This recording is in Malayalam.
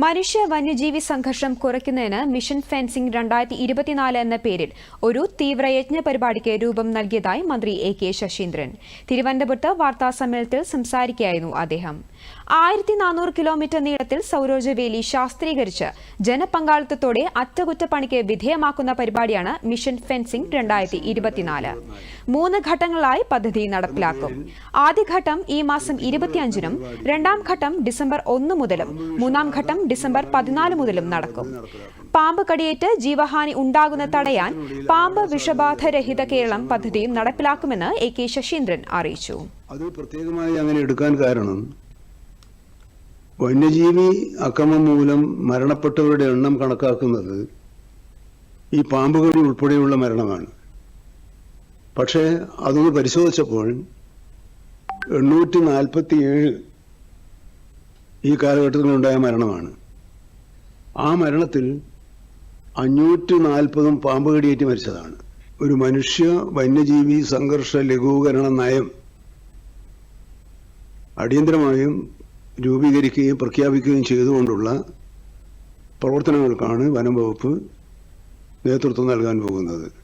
മനുഷ്യ വന്യജീവി സംഘർഷം കുറയ്ക്കുന്നതിന് മിഷൻ ഫെൻസിംഗ് രണ്ടായിരത്തി ഇരുപത്തിനാല് എന്ന പേരിൽ ഒരു തീവ്രയജ്ഞ പരിപാടിക്ക് രൂപം നൽകിയതായി മന്ത്രി എ കെ ശശീന്ദ്രൻ. തിരുവനന്തപുരത്ത് വാർത്താ സമ്മേളനത്തിൽ സംസാരിക്കുകയായിരുന്നു അദ്ദേഹം. ആയിരത്തി നാനൂറ് കിലോമീറ്റർ നീളത്തിൽ സൌരോജവേലി ശാസ്ത്രീകരിച്ച് ജനപങ്കാളിത്തത്തോടെ അറ്റകുറ്റപ്പണിക്ക് വിധേയമാക്കുന്ന പരിപാടിയാണ് മിഷൻ ഫെൻസിംഗ് രണ്ടായിരത്തി ഇരുപത്തിനാല് മൂന്ന് ഘട്ടങ്ങളായി പദ്ധതി നടപ്പിലാക്കും. ആദ്യഘട്ടം ഈ മാസം ഇരുപത്തിയഞ്ചിനും രണ്ടാം ഘട്ടം ഡിസംബർ ഒന്ന് മുതലും മൂന്നാം ഘട്ടം ഡിസംബർ പതിനാല് മുതലും നടക്കും. പാമ്പ് കടിയേറ്റ് ജീവഹാനി ഉണ്ടാകുന്ന തടയാൻ പാമ്പ് വിഷബാധ രഹിത കേരളം പദ്ധതിയും നടപ്പിലാക്കുമെന്ന് എ കെ ശശീന്ദ്രൻ അറിയിച്ചു. അത് പ്രത്യേകമായി അങ്ങനെ എടുക്കാൻ കാരണം വന്യജീവി അക്രമം മൂലം മരണപ്പെട്ടവരുടെ എണ്ണം കണക്കാക്കുന്നത് ഈ പാമ്പുകടി ഉൾപ്പെടെയുള്ള മരണമാണ്. പക്ഷേ അതൊന്ന് പരിശോധിച്ചപ്പോൾ എണ്ണൂറ്റി നാൽപ്പത്തി ഏഴ് ഈ കാലഘട്ടത്തിലുണ്ടായ മരണമാണ്. ആ മരണത്തിൽ അഞ്ഞൂറ്റി നാൽപ്പതും പാമ്പ് കടിയേറ്റ് മരിച്ചതാണ്. ഒരു മനുഷ്യ വന്യജീവി സംഘർഷ ലഘൂകരണ നയം അടിയന്തരമായും രൂപീകരിക്കുകയും പ്രഖ്യാപിക്കുകയും ചെയ്തുകൊണ്ടുള്ള പ്രവർത്തനങ്ങൾക്കാണ് വനം വകുപ്പ് നേതൃത്വം നൽകാൻ പോകുന്നത്.